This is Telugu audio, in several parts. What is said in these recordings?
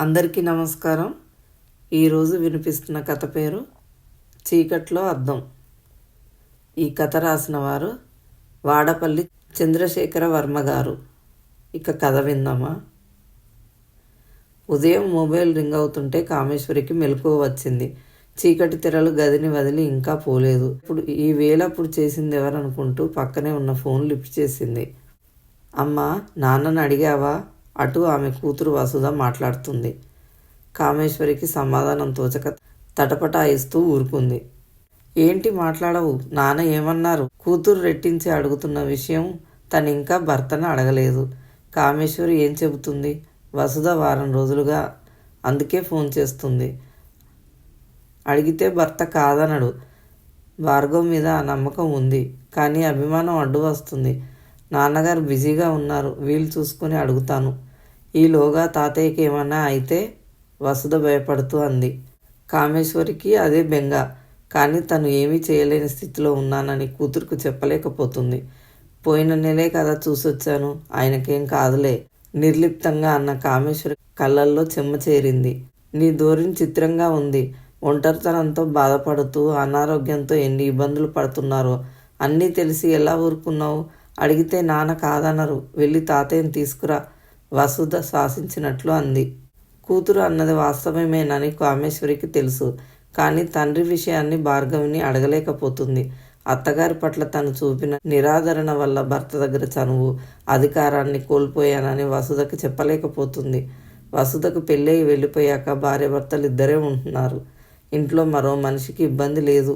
అందరికీ నమస్కారం. ఈరోజు వినిపిస్తున్న కథ పేరు చీకట్లో అద్దం. ఈ కథ రాసిన వారు వాడపల్లి చంద్రశేఖర వర్మ గారు. ఇక కథ విందామా? ఉదయం మొబైల్ రింగ్ అవుతుంటే కామేశ్వరికి మెలకువ వచ్చింది. చీకటి తెరలు గదిని వదిలి ఇంకా పోలేదు. ఇప్పుడు ఈ వేళ అప్పుడు చేసింది ఎవరనుకుంటూ పక్కనే ఉన్న ఫోన్ లిఫ్ట్ చేసింది. అమ్మా నాన్నని అడిగావా? అటు ఆమె కూతురు వసుధ మాట్లాడుతుంది. కామేశ్వరికి సమాధానం తోచక తటపటాయిస్తూ ఊరుకుంది. ఏంటి మాట్లాడవు? నాన్న ఏమన్నారు? కూతురు రెట్టించి అడుగుతున్న విషయం తను ఇంకా భర్తను అడగలేదు. కామేశ్వరి ఏం చెబుతుంది? వసుధ వారం రోజులుగా అందుకే ఫోన్ చేస్తుంది. అడిగితే భర్త కాదనడు. భార్గవ్ మీద ఆ నమ్మకం ఉంది. కానీ అభిమానం అడ్డు వస్తుంది. నాన్నగారు బిజీగా ఉన్నారు. వీలు చూసుకుని అడుగుతాను. ఈలోగా తాతయ్యకి ఏమన్నా అయితే వసుధ భయపడుతూ అంది. కామేశ్వరికి అదే బెంగ. కానీ తను ఏమీ చేయలేని స్థితిలో ఉన్నానని కూతురుకు చెప్పలేకపోతుంది. పోయిన నెలే కదా చూసొచ్చాను. ఆయనకేం కాదులే. నిర్లిప్తంగా అన్న కామేశ్వరి కళ్ళల్లో చెమ్మ చేరింది. నీ ధోరణి చిత్రంగా ఉంది. ఒంటరితనంతో బాధపడుతూ అనారోగ్యంతో ఎన్ని ఇబ్బందులు పడుతున్నారో అన్నీ తెలిసి ఎలా ఊరుకున్నావు? అడిగితే నాన్న కాదనరు. వెళ్ళి తాతయ్యని తీసుకురా. వసుధ శాసించినట్లు అంది. కూతురు అన్నది వాస్తవమేనని కామేశ్వరికి తెలుసు. కానీ తండ్రి విషయాన్ని భార్గవిని అడగలేకపోతుంది. అత్తగారి పట్ల తను చూపిన నిరాదరణ వల్ల భర్త దగ్గర చనువు అధికారాన్ని కోల్పోయానని వసుధకు చెప్పలేకపోతుంది. వసుధకు పెళ్ళయి వెళ్ళిపోయాక భార్యాభర్తలు ఇద్దరే ఉంటున్నారు. ఇంట్లో మరో మనిషికి ఇబ్బంది లేదు.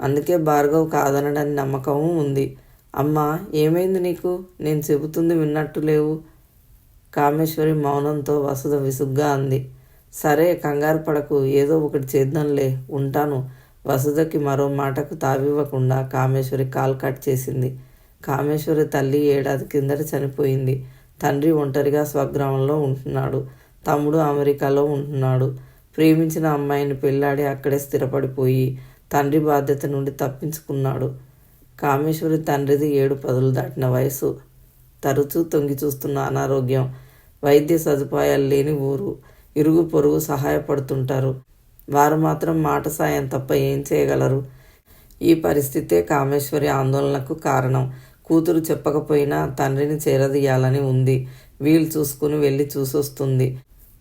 అందుకే భార్గవ్ కాదనడని నమ్మకం ఉంది. అమ్మా ఏమైంది నీకు? నేను చెబుతుంది విన్నట్టు లేవు. కామేశ్వరి మౌనంతో వసుధ విసుగ్గా అంది. సరే కంగారు పడకు ఏదో ఒకటి చేద్దాంలే ఉంటాను. వసుధకి మరో మాటకు తావివ్వకుండా కామేశ్వరి కాల్ కట్ చేసింది. కామేశ్వరి తల్లి ఏడాది కిందట చనిపోయింది. తండ్రి ఒంటరిగా స్వగ్రామంలో ఉంటున్నాడు. తమ్ముడు అమెరికాలో ఉంటున్నాడు. ప్రేమించిన అమ్మాయిని పెళ్ళాడి అక్కడే స్థిరపడిపోయి తండ్రి బాధ్యత నుండి తప్పించుకున్నాడు. కామేశ్వరి తండ్రిది ఏడు పదులు దాటిన వయసు. తరచూ తొంగి చూస్తున్న అనారోగ్యం. వైద్య సదుపాయాలు లేని ఊరు. ఇరుగు పొరుగు సహాయపడుతుంటారు. వారు మాత్రం మాట సాయం తప్ప ఏం చేయగలరు? ఈ పరిస్థితే కామేశ్వరి ఆందోళనకు కారణం. కూతురు చెప్పకపోయినా తండ్రిని చేరదీయాలని ఉంది. వీలు చూసుకుని వెళ్ళి చూసొస్తుంది.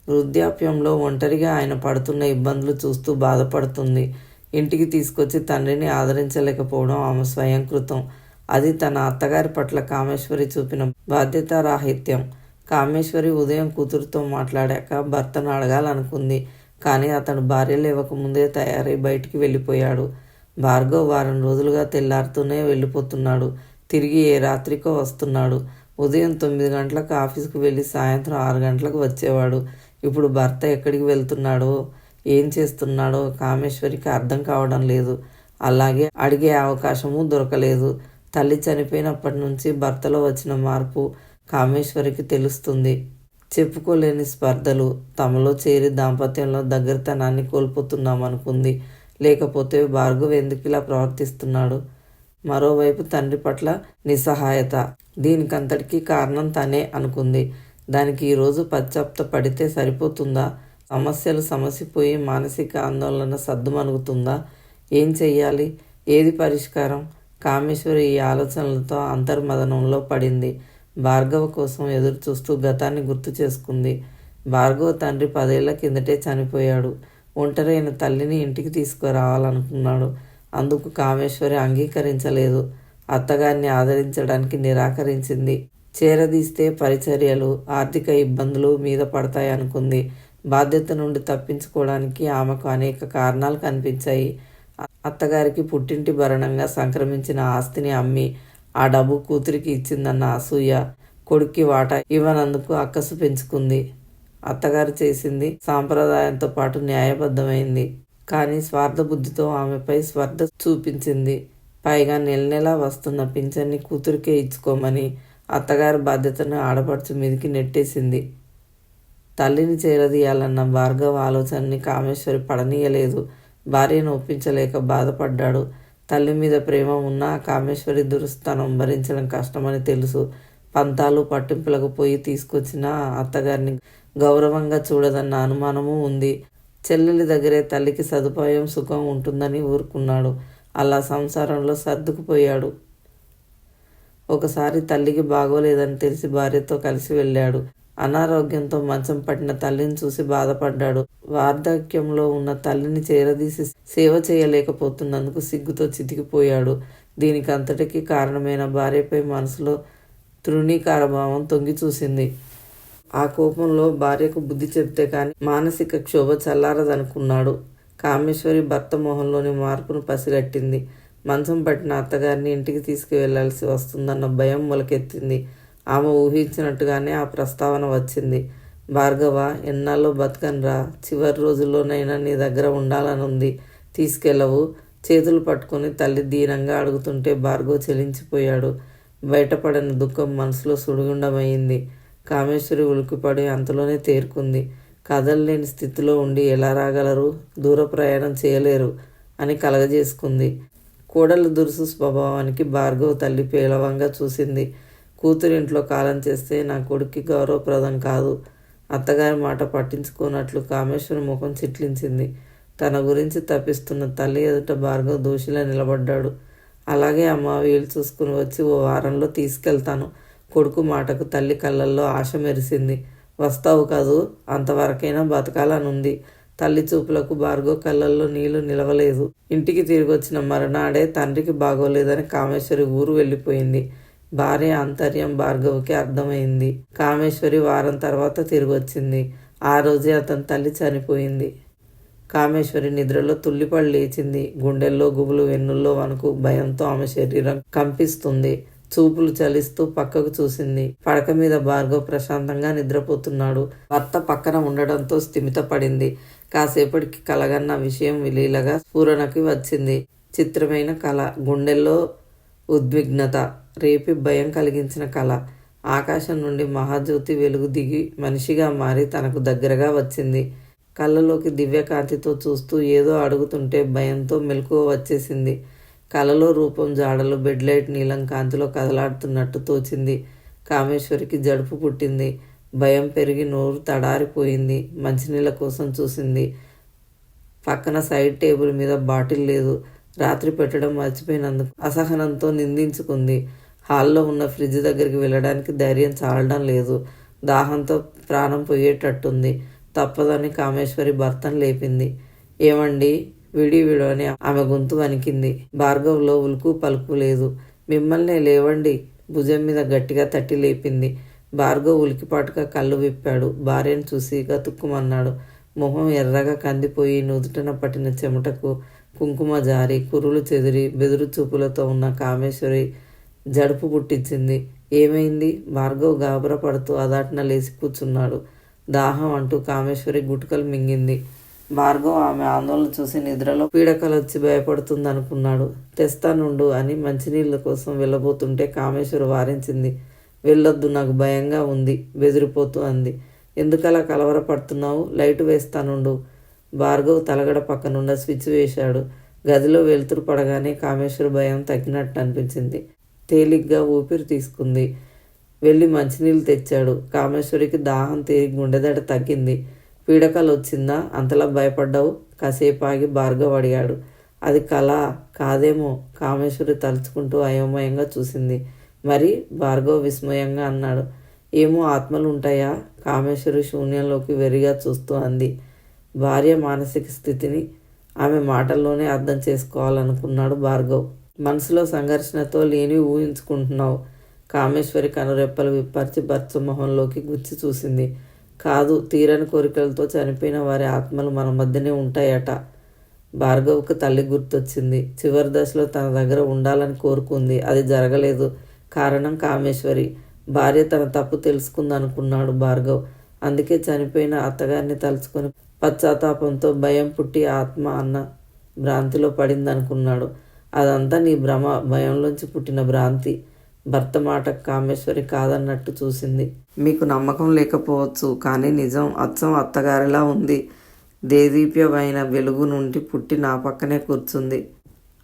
వృద్ధాప్యంలో ఒంటరిగా ఆయన పడుతున్న ఇబ్బందులు చూస్తూ బాధపడుతుంది. ఇంటికి తీసుకొచ్చి తండ్రిని ఆదరించలేకపోవడం ఆమె స్వయంకృతం. అది తన అత్తగారి పట్ల కామేశ్వరి చూపిన బాధ్యతారాహిత్యం. కామేశ్వరి ఉదయం కూతురుతో మాట్లాడాక భర్తను అడగాలనుకుంది కానీ అతను భార్య లేవకముందే తయారై బయటికి వెళ్ళిపోయాడు. భార్గవ్ వారం రోజులుగా తెల్లారుతూనే వెళ్ళిపోతున్నాడు. తిరిగి ఏ రాత్రికో వస్తున్నాడు. ఉదయం తొమ్మిది గంటలకు ఆఫీస్కి వెళ్ళి సాయంత్రం ఆరు గంటలకు వచ్చేవాడు. ఇప్పుడు భర్త ఎక్కడికి వెళ్తున్నాడో ఏం చేస్తున్నాడో కామేశ్వరికి అర్థం కావడం లేదు. అలాగే అడిగే అవకాశము దొరకలేదు. తల్లి చనిపోయినప్పటి నుంచి భర్తలో వచ్చిన మార్పు కామేశ్వరికి తెలుస్తుంది. చెప్పుకోలేని స్పర్ధలు తమలో చేరి దాంపత్యంలో దగ్గరతనాన్ని కోల్పోతున్నాం అనుకుంది లేకపోతే భార్గవ్ ఎందుకు ఇలా ప్రవర్తిస్తున్నాడు? మరోవైపు తండ్రి పట్ల నిస్సహాయత. దీనికంతటికీ కారణం తనే అనుకుంది. దానికి ఈరోజు పశ్చాప్త పడితే సరిపోతుందా? సమస్యలు సమసిపోయి మానసిక ఆందోళన సద్దుమణుగుతుందా? ఏం చెయ్యాలి? ఏది పరిష్కారం? కామేశ్వరి ఈ ఆలోచనలతో అంతర్మదనంలో పడింది. భార్గవ కోసం ఎదురు చూస్తూ గతాన్ని గుర్తు చేసుకుంది. భార్గవ తండ్రి పదేళ్ళ కిందటే చనిపోయాడు. ఒంటరైన తల్లిని ఇంటికి తీసుకురావాలనుకున్నాడు. అందుకు కామేశ్వరి అంగీకరించలేదు. అత్తగారిని ఆదరించడానికి నిరాకరించింది. చేరదీస్తే పరిచర్యలు ఆర్థిక ఇబ్బందులు మీద పడతాయనుకుంది. బాధ్యత నుండి తప్పించుకోవడానికి ఆమెకు అనేక కారణాలు కనిపించాయి. అత్తగారికి పుట్టింటి భరణంగా సంక్రమించిన ఆస్తిని అమ్మి ఆ డబ్బు కూతురికి ఇచ్చిందన్న అసూయ కొడుక్కి వాటా ఇవ్వనందుకు అక్కసు పెంచుకుంది. అత్తగారు చేసింది సాంప్రదాయంతో పాటు న్యాయబద్ధమైంది. కానీ స్వార్థ బుద్ధితో ఆమెపై స్వార్థ చూపించింది. పైగా నెల నెలా వస్తున్న పింఛన్ని కూతురికే ఇచ్చుకోమని అత్తగారి బాధ్యతను ఆడపడుచు మీదికి నెట్టేసింది. తల్లిని చేరదీయాలన్న భార్గవ ఆలోచనని కామేశ్వరి పడనీయలేదు. భార్యను ఒప్పించలేక బాధపడ్డాడు. తల్లి మీద ప్రేమ ఉన్నా కామేశ్వరి దురుస్థానం భరించడం కష్టమని తెలుసు. పంతాలు పట్టింపులకు పోయి తీసుకొచ్చిన అత్తగారిని గౌరవంగా చూడదన్న అనుమానము ఉంది. చెల్లెలి దగ్గరే తల్లికి సదుపాయం సుఖం ఉంటుందని ఊరుకున్నాడు. అలా సంసారంలో సర్దుకుపోయాడు. ఒకసారి తల్లికి బాగోలేదని తెలిసి భార్యతో కలిసి వెళ్ళాడు. అనారోగ్యంతో మంచం పట్టిన తల్లిని చూసి బాధపడ్డాడు. వార్ధక్యంలో ఉన్న తల్లిని చేరదీసి సేవ చేయలేకపోతున్నందుకు సిగ్గుతో చితికిపోయాడు. దీనికి అంతటికీ కారణమైన భార్యపై మనసులో తృణీకారభావం తొంగి చూసింది. ఆ కోపంలో భార్యకు బుద్ధి చెప్తే కానీ మానసిక క్షోభ చల్లారదనుకున్నాడు. కామేశ్వరి భర్త మొహంలోని మార్పును పసిగట్టింది. మంచం పట్టిన అత్తగారిని ఇంటికి తీసుకువెళ్ళాల్సి వస్తుందన్న భయం మొలకెత్తింది. ఆమె ఊహించినట్టుగానే ఆ ప్రస్తావన వచ్చింది. భార్గవ ఎన్నాళ్ళు బతకనరా. చివరి రోజుల్లోనైనా నీ దగ్గర ఉండాలనుంది. తీసుకెళ్ళవు. చేతులు పట్టుకుని తల్లి దీనంగా అడుగుతుంటే భార్గవ్ చెలించిపోయాడు. బయటపడిన దుఃఖం మనసులో సుడిగుండమైంది. కామేశ్వరి ఉలికిపడి అంతలోనే తేరుకుంది. కదలలేని స్థితిలో ఉండి ఎలా రాగలరు? దూర ప్రయాణం చేయలేరు అని కలగజేసుకుంది. కోడలు దురుసు స్వభావానికి భార్గవ్ తల్లి పేలవంగా చూసింది. కూతురింట్లో కాలం చేస్తే నా కొడుక్కి గౌరవప్రదం కాదు. అత్తగారి మాట పట్టించుకున్నట్లు కామేశ్వరి ముఖం చిట్లించింది. తన గురించి తప్పిస్తున్న తల్లి ఎదుట భార్గవ్ దోషిలా నిలబడ్డాడు. అలాగే అమ్మ వీలు చూసుకుని వచ్చి ఓ వారంలో తీసుకెళ్తాను. కొడుకు మాటకు తల్లి కళ్ళల్లో ఆశ మెరిసింది. వస్తావు కాదు? అంతవరకైనా బతకాలనుంది. తల్లి చూపులకు భార్గో కళ్ళల్లో నీళ్ళు నిలవలేదు. ఇంటికి తిరిగి వచ్చిన మరునాడే తండ్రికి బాగోలేదని కామేశ్వరి ఊరు వెళ్ళిపోయింది. భార్య ఆంతర్యం భార్గవ్కి అర్థమైంది. కామేశ్వరి వారం తర్వాత తిరిగి వచ్చింది ఆ రోజే అతని తల్లి చనిపోయింది. కామేశ్వరి నిద్రలో తుల్లిపడి లేచింది. గుండెల్లో గుబులు వెన్నుల్లో వణుకు భయంతో ఆమె శరీరం కంపిస్తుంది. చూపులు చలిస్తూ పక్కకు చూసింది. పడక మీద భార్గవ్ ప్రశాంతంగా నిద్రపోతున్నాడు. భర్త పక్కన ఉండడంతో స్థిమితపడింది. కాసేపటికి కలగన్న విషయం విలీలగా స్ఫూరణకి వచ్చింది. చిత్రమైన కళ గుండెల్లో ఉద్విగ్నత. రేపి భయం కలిగించిన కళ. ఆకాశం నుండి మహాజ్యోతి వెలుగు దిగి మనిషిగా మారి తనకు దగ్గరగా వచ్చింది. కళ్ళలోకి దివ్యకాంతితో చూస్తూ ఏదో అడుగుతుంటే భయంతో మెలకువ వచ్చేసింది. కలలో రూపం జాడలు బెడ్ లైట్ నీలం కాంతిలో కదలాడుతున్నట్టు తోచింది. కామేశ్వరికి జడుపు పుట్టింది. భయం పెరిగి నోరు తడారిపోయింది. మంచినీళ్ళ కోసం చూసింది. పక్కన సైడ్ టేబుల్ మీద బాటిల్ లేదు. రాత్రి పెట్టడం మర్చిపోయినందుకు అసహనంతో నిందించుకుంది. హాల్లో ఉన్న ఫ్రిడ్జ్ దగ్గరికి వెళ్ళడానికి ధైర్యం చాలడం లేదు. దాహంతో ప్రాణం పోయేటట్టుంది. తప్పదని కామేశ్వరి భర్తను లేపింది. ఏమండి? విడి విడవని ఆమె గొంతు వణికింది. భార్గవ్లో ఉలుకు పలుకు లేదు. మిమ్మల్ని లేవండి. భుజం మీద గట్టిగా తట్టి లేపింది. భార్గవ్ ఉలికిపాటుగా కళ్ళు విప్పాడు. భార్యను చూసి గతుక్కుమన్నాడు మొహం ఎర్రగా కందిపోయి నుదుటన పట్టిన చెమటకు కుంకుమ జారి కురులు చెదిరి బెదురు చూపులతో ఉన్న కామేశ్వరి జడుపు పుట్టించింది. ఏమైంది? భార్గవ్ గాబరా పడుతూ అదాటిన లేచి కూర్చున్నాడు. దాహం అంటూ కామేశ్వరి గుటుకలు మింగింది. భార్గవ్ ఆమె ఆందోళన చూసి నిద్రలో పీడకలు వచ్చి భయపడుతుంది అనుకున్నాడు తెస్తానుండు అని మంచినీళ్ళ కోసం వెళ్ళబోతుంటే కామేశ్వరి వారించింది. వెళ్ళొద్దు నాకు భయంగా ఉంది బెదిరిపోతూ అంది. ఎందుకలా కలవరపడుతున్నావు లైట్ వేస్తానుండు భార్గవ్ తలగడ పక్కనున్న స్విచ్ వేశాడు. గదిలో వెలుతురు పడగానే కామేశ్వరి భయం తగ్గినట్టు అనిపించింది. తేలిగ్గా ఊపిరి తీసుకుంది. వెళ్ళి మంచినీళ్ళు తెచ్చాడు. కామేశ్వరికి దాహం తీరి గుండెదడ తగ్గింది. పీడకలు వచ్చిందా అంతలా భయపడ్డావు? కాసేపు ఆగి భార్గవ్ అడిగాడు. అది కళ కాదేమో? కామేశ్వరి తలుచుకుంటూ అయోమయంగా చూసింది. మరి? భార్గవ్ విస్మయంగా అన్నాడు. ఏమో ఆత్మలు ఉంటాయా కామేశ్వరి శూన్యంలోకి వెరిగా చూస్తూ అంది. భార్య మానసిక స్థితిని ఆమె మాటల్లోనే అర్థం చేసుకోవాలనుకున్నాడు భార్గవ్. మనసులో సంఘర్షణతో లేని ఊహించుకుంటున్నావు. కామేశ్వరి కనురెప్పలు విప్పర్చి భర్త మొహంలోకి గుచ్చి చూసింది. కాదు తీరని కోరికలతో చనిపోయిన వారి ఆత్మలు మన మధ్యనే ఉంటాయట. భార్గవ్కు తల్లి గుర్తొచ్చింది. చివరి దశలో తన దగ్గర ఉండాలని కోరుకుంది. అది జరగలేదు. కారణం కామేశ్వరి. భార్య తన తప్పు తెలుసుకుందనుకున్నాడు భార్గవ్. అందుకే చనిపోయిన అత్తగారిని తలుచుకొని పశ్చాత్తాపంతో భయం పుట్టి ఆత్మ అన్న భ్రాంతిలో పడిందనుకున్నాడు. అదంతా నీ భ్రమ భయంలోంచి పుట్టిన భ్రాంతి. భర్త మాట కామేశ్వరి కాదన్నట్టు చూసింది. మీకు నమ్మకం లేకపోవచ్చు కానీ నిజం అచ్చం అత్తగారిలా ఉంది. దేదీప్యమైన వెలుగు నుండి పుట్టి నా పక్కనే కూర్చుంది.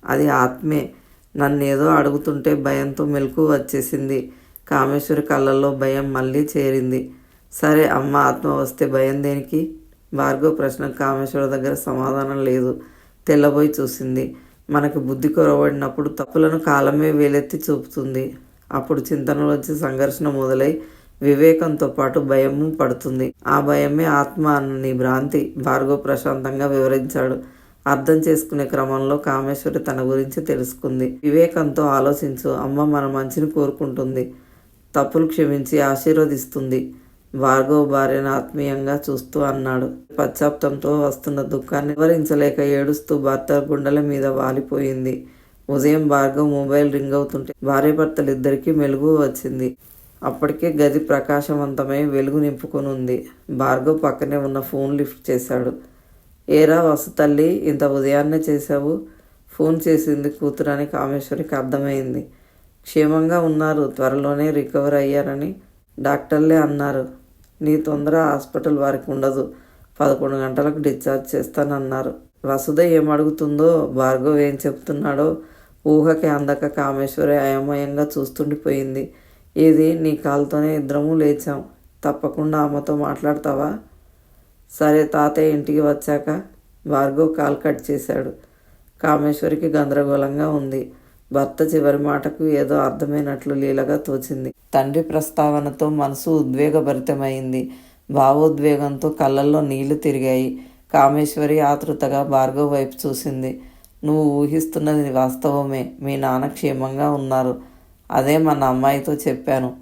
అది ఆత్మే. నన్నేదో అడుగుతుంటే భయంతో మెలకు వచ్చేసింది. కామేశ్వరి కళ్ళల్లో భయం మళ్ళీ చేరింది. సరే అమ్మ ఆత్మ వస్తే భయం దేనికి? భార్గవ ప్రశ్న కామేశ్వరి దగ్గర సమాధానం లేదు. తెల్లబోయి చూసింది. మనకు బుద్ధి కొరవడినప్పుడు తప్పులను కాలమే వేలెత్తి చూపుతుంది. అప్పుడు చింతనలోంచి సంఘర్షణ మొదలై వివేకంతో పాటు భయము పడుతుంది. ఆ భయమే ఆత్మ అన్న నీ భ్రాంతి భార్గవ ప్రశాంతంగా వివరించాడు. అర్థం చేసుకునే క్రమంలో కామేశ్వరి తన గురించి తెలుసుకుంది. వివేకంతో ఆలోచించు అమ్మ మన మంచిని కోరుకుంటుంది తప్పులు క్షమించి ఆశీర్వదిస్తుంది. భార్గవ్ భార్యను ఆత్మీయంగా చూస్తూ అన్నాడు. పశ్చాత్తంతో వస్తున్న దుఃఖాన్ని వివరించలేక ఏడుస్తూ భర్త గుండెల మీద వాలిపోయింది. ఉదయం భార్గవ్ మొబైల్ రింగ్ అవుతుంటే భార్యాభర్తలిద్దరికీ మెలుగు వచ్చింది. అప్పటికే గది ప్రకాశవంతమై వెలుగు నింపుకొని ఉంది భార్గవ్ పక్కనే ఉన్న ఫోన్ లిఫ్ట్ చేశాడు. ఏరా వసు తల్లి ఇంత ఉదయాన్నే చేశావు? ఫోన్ చేసింది కూతురని కామేశ్వరికి అర్థమైంది. క్షేమంగా ఉన్నారు త్వరలోనే రికవర్ అయ్యారని డాక్టర్లే అన్నారు. నీ తొందర హాస్పిటల్ వారికి ఉండదు. పదకొండు గంటలకు డిశ్చార్జ్ చేస్తానన్నారు. వసుధ ఏమడుగుతుందో భార్గవ్ ఏం చెప్తున్నాడో ఊహకి అందక కామేశ్వరి అయోమయంగా చూస్తుండిపోయింది. ఇది నీ కాలుతోనే ఇద్దరము లేచాం. తప్పకుండా అమ్మతో మాట్లాడతావా? సరే తాతయ్య ఇంటికి వచ్చాక భార్గవ్ కాల్ కట్ చేశాడు. కామేశ్వరికి గందరగోళంగా ఉంది. భర్త చివరి మాటకు ఏదో అర్థమైనట్లు లీలగా తోచింది. తండ్రి ప్రస్తావనతో మనసు ఉద్వేగభరితమైంది. భావోద్వేగంతో కళ్ళల్లో నీళ్ళు తిరిగాయి. కామేశ్వరి ఆతృతగా భార్గవ్ వైపు చూసింది. నువ్వు ఊహిస్తున్నది వాస్తవమే. మీ నాన్న క్షేమంగా ఉన్నారు. అదే మన అమ్మాయితో చెప్పాను.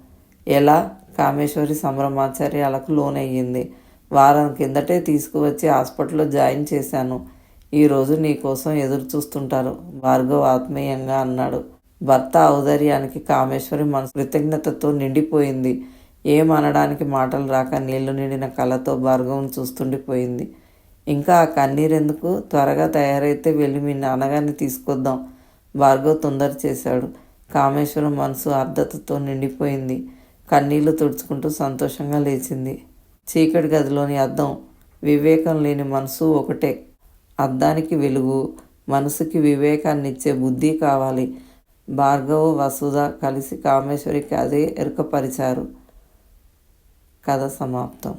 ఎలా? కామేశ్వరి సంభ్రమాచార్యాలకు లోనయ్యింది. వారం కిందటే తీసుకువచ్చి హాస్పిటల్లో జాయిన్ చేశాను. ఈరోజు నీకోసం ఎదురు చూస్తుంటారు. భార్గవ్ ఆత్మీయంగా అన్నాడు. భర్త ఔదర్యానికి కామేశ్వరి మనసు కృతజ్ఞతతో నిండిపోయింది. ఏమనడానికి మాటలు రాక నీళ్ళు నిండిన కళ్ళతో భార్గవం చూస్తుండిపోయింది ఇంకా ఆ కన్నీరెందుకు? త్వరగా తయారైతే వెళ్ళి మీ నాన్నగారిని తీసుకొద్దాం. భార్గవ్ తొందర చేశాడు. కామేశ్వరం మనసు అర్ధతతో నిండిపోయింది. కన్నీళ్ళు తుడుచుకుంటూ సంతోషంగా లేచింది. చీకటి గదిలోని అద్దం. వివేకం లేని మనసు ఒకటే. అద్దానికి వెలుగు మనసుకి వివేకాన్ని ఇచ్చే బుద్ధి కావాలి. భార్గవ వసుధ కలిసి కామేశ్వరికి అదే ఎరుకపరిచారు కథ సమాప్తం.